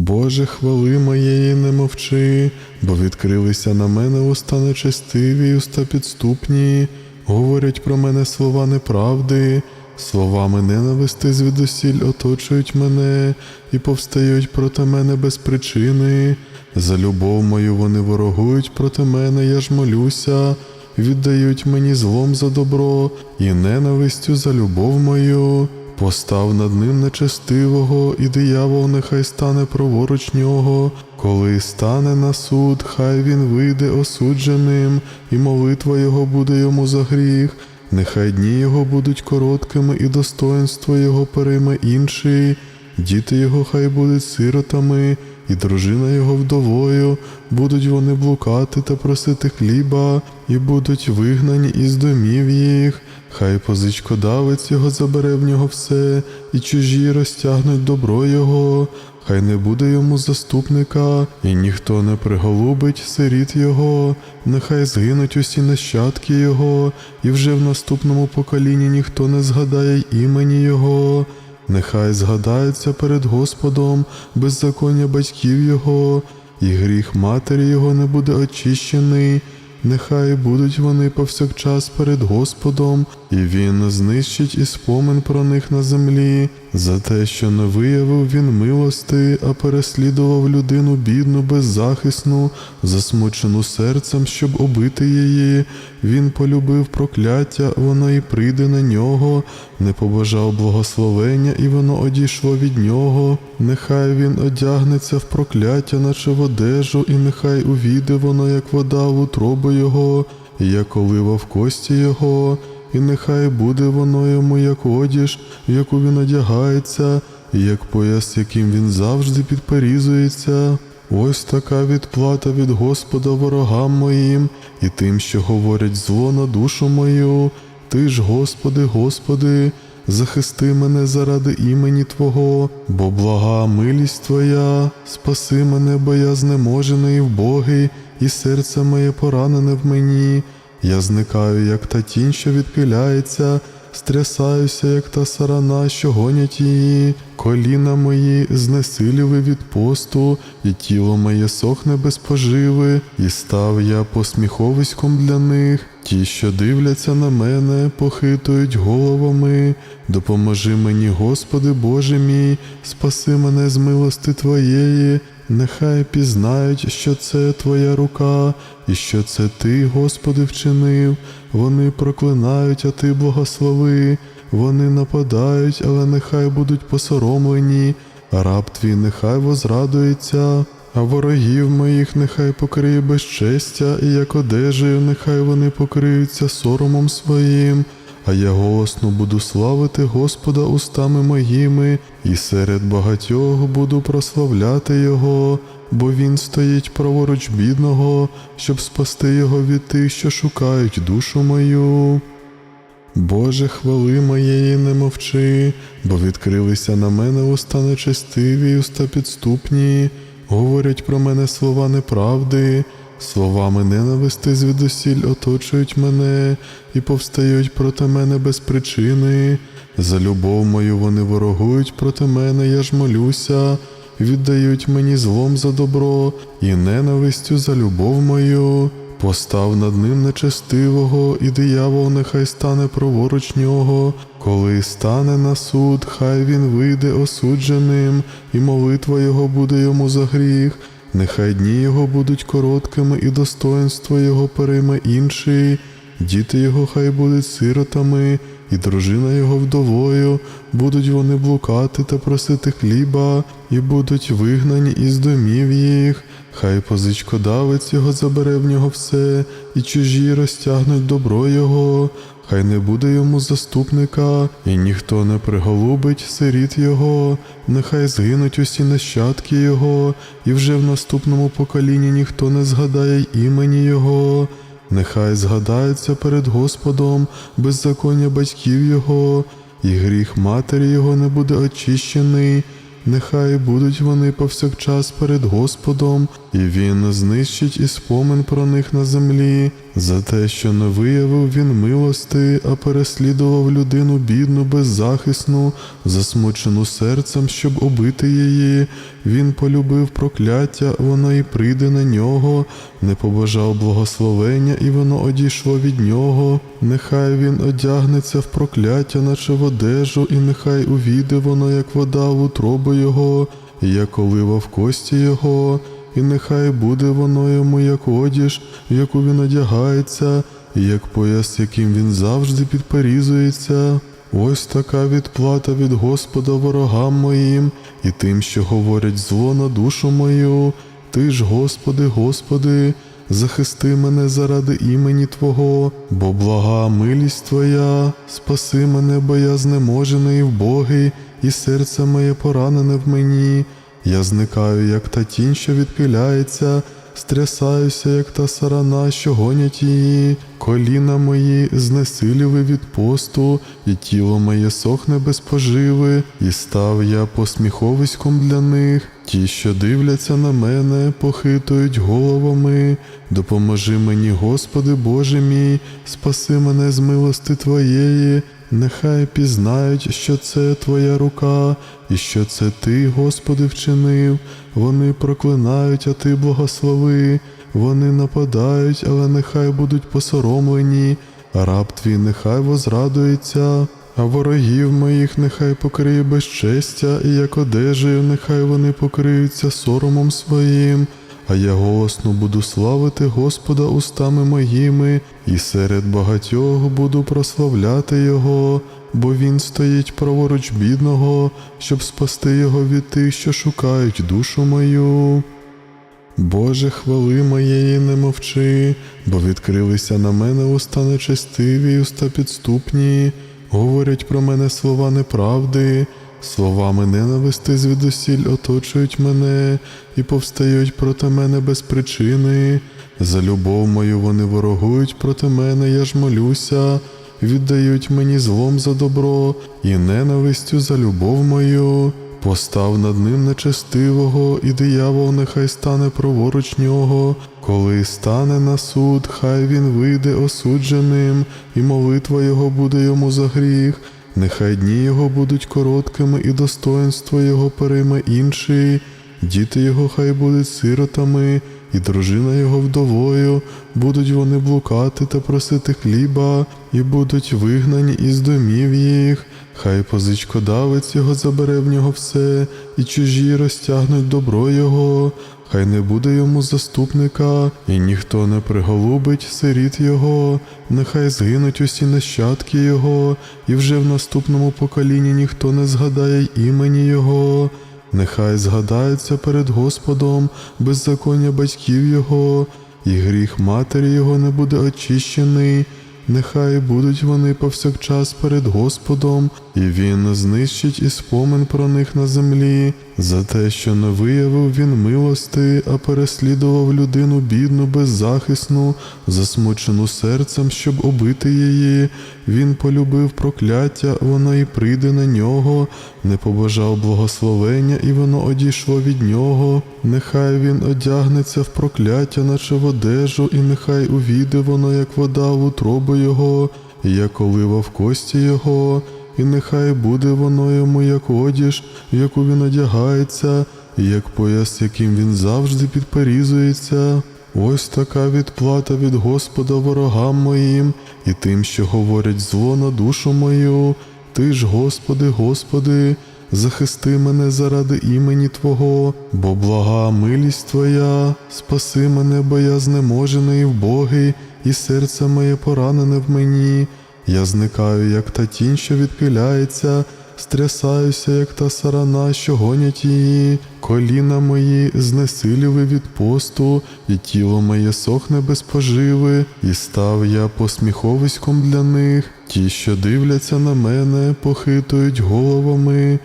Боже, хвали моєї не мовчи, бо відкрилися на мене уста нечестиві, й уста підступні, говорять про мене слова неправди, словами ненависти звідусіль оточують мене і повстають проти мене без причини. За любов мою вони ворогують проти мене, я ж молюся, віддають мені злом за добро і ненавистю за любов мою. Постав над ним нечестивого, і диявол нехай стане праворуч нього. Коли стане на суд, хай він вийде осудженим, і молитва його буде йому за гріх. Нехай дні його будуть короткими, і достоинство його перейме інший. Діти його хай будуть сиротами, і дружина його вдовою, будуть вони блукати та просити хліба, і будуть вигнані із домів їх. Хай позичкодавець його забере в нього все, і чужі розтягнуть добро його, хай не буде йому заступника, і ніхто не приголубить сиріт його, нехай згинуть усі нащадки його, і вже в наступному поколінні ніхто не згадає імені його. Нехай згадається перед Господом беззаконня батьків його, і гріх матері його не буде очищений. Нехай будуть вони повсякчас перед Господом, і Він знищить і спомин про них на землі, за те, що не виявив він милости, а переслідував людину бідну, беззахисну, засмучену серцем, щоб убити її. Він полюбив прокляття, воно і прийде на нього, не побажав благословення, і воно одійшло від нього. Нехай він одягнеться в прокляття, наче в одежу, і нехай увійде воно, як вода в утробу його, як олива в кості його, і нехай буде воно йому, як одіж, в яку він одягається, і як пояс, яким він завжди підперізується. Ось така відплата від Господа ворогам моїм і тим, що говорять зло на душу мою. Ти ж, Господи, Господи, захисти мене заради імені Твого, бо блага милість Твоя, спаси мене, бо я знеможений і вбогий, і серце моє поранене в мені. Я зникаю, як та тінь, що відхиляється, стрясаюся, як та сарана, що гонять її. Коліна мої знесиліли від посту, і тіло моє сохне без поживи, і став я посміховиськом для них. Ті, що дивляться на мене, похитують головами. Допоможи мені, Господи Боже мій, спаси мене з милости Твоєї. Нехай пізнають, що це Твоя рука, і що це Ти, Господи, вчинив. Вони проклинають, а Ти благослови. Вони нападають, але нехай будуть посоромлені, раб твій нехай возрадується, а ворогів моїх нехай покриє безчестя, і як одежею, нехай вони покриються соромом своїм. А я голосно буду славити Господа устами моїми, і серед багатьох буду прославляти Його, бо Він стоїть праворуч бідного, щоб спасти його від тих, що шукають душу мою. Боже, хвали моєї не мовчи, бо відкрилися на мене уста нечестиві, й уста підступні, говорять про мене слова неправди, словами ненависти звідусіль оточують мене і повстають проти мене без причини. За любов мою вони ворогують проти мене, я ж молюся, віддають мені злом за добро і ненавистю за любов мою. Постав над ним нечестивого, і диявол нехай стане праворуч нього. Коли стане на суд, хай він вийде осудженим, і молитва його буде йому за гріх. Нехай дні його будуть короткими, і достоинство його перейме інший. Діти його хай будуть сиротами, і дружина його вдовою, будуть вони блукати та просити хліба, і будуть вигнані із домів їх. Хай позичкодавець його забере в нього все, і чужі розтягнуть добро його, хай не буде йому заступника, і ніхто не приголубить сиріт його, нехай згинуть усі нащадки його, і вже в наступному поколінні ніхто не згадає імені його. Нехай згадається перед Господом беззаконня батьків його, і гріх матері його не буде очищений. Нехай будуть вони повсякчас перед Господом, і Він знищить і спомин про них на землі. За те, що не виявив він милости, а переслідував людину бідну, беззахисну, засмучену серцем, щоб убити її. Він полюбив прокляття, воно і прийде на нього, не побажав благословення, і воно одійшло від нього. Нехай він одягнеться в прокляття, наче в одежу, і нехай увійде воно, як вода в утробу його, як олива в кості його, і нехай буде воно йому, як одіж, в яку він одягається, і як пояс, яким він завжди підперізується. Ось така відплата від Господа ворогам моїм і тим, що говорять зло на душу мою. Ти ж, Господи, Господи, захисти мене заради імені Твого, бо блага милість Твоя, спаси мене, бо я знеможений вбогий, і серце моє поранене в мені. Я зникаю, як та тінь, що відхиляється, стрясаюся, як та сарана, що гонять її, коліна мої знесиліли від посту, і тіло моє сохне без поживи, і став я посміховиськом для них. Ті, що дивляться на мене, похитують головами. Допоможи мені, Господи Боже мій, спаси мене з милости Твоєї. Нехай пізнають, що це Твоя рука, і що це Ти, Господи, вчинив. Вони проклинають, а Ти благослови. Вони нападають, але нехай будуть посоромлені, а раб твій нехай возрадується, а ворогів моїх нехай покриє безчестя, і як одежею, нехай вони покриються соромом своїм. А я голосно буду славити Господа устами моїми, і серед багатьох буду прославляти Його, бо Він стоїть праворуч бідного, щоб спасти його від тих, що шукають душу мою. Боже, хвали моєї не мовчи, бо відкрилися на мене уста нечестиві, й уста підступні, говорять про мене слова неправди, словами ненависти звідусіль оточують мене і повстають проти мене без причини. За любов мою вони ворогують проти мене, я ж молюся, віддають мені злом за добро і ненавистю за любов мою. Постав над ним нечестивого, і диявол нехай стане праворуч нього. Коли стане на суд, хай він вийде осудженим, і молитва його буде йому за гріх. Нехай дні його будуть короткими, і достоинство його перейме інший. Діти його хай будуть сиротами, і дружина його вдовою, будуть вони блукати та просити хліба, і будуть вигнані із домів їх. Хай позичкодавець його забере в нього все, і чужі розтягнуть добро його, хай не буде йому заступника, і ніхто не приголубить сиріт його, нехай згинуть усі нащадки його, і вже в наступному поколінні ніхто не згадає імені його. Нехай згадається перед Господом беззаконня батьків його, і гріх матері його не буде очищений. Нехай будуть вони повсякчас перед Господом, і Він знищить і спомин про них на землі, за те, що не виявив він милости, а переслідував людину бідну, беззахисну, засмучену серцем, щоб убити її. Він полюбив прокляття, воно і прийде на нього, не побажав благословення, і воно одійшло від нього. Нехай він одягнеться в прокляття, наче в одежу, і нехай увійде воно, як вода в утробу його, як олива в кості його, і нехай буде воно йому, як одіж, в яку він одягається, і як пояс, яким він завжди підперізується. Ось така відплата від Господа ворогам моїм і тим, що говорять зло на душу мою. Ти ж, Господи, Господи, захисти мене заради імені Твого, бо блага милість Твоя, спаси мене, бо я знеможений вбогий, і серце моє поранене в мені. Я зникаю, як та тінь, що відхиляється, стрясаюся, як та сарана, що гонять її, коліна мої знесиліли від посту, і тіло моє сохне без поживи, і став я посміховиськом для них. Ті, що дивляться на мене, похитують головами.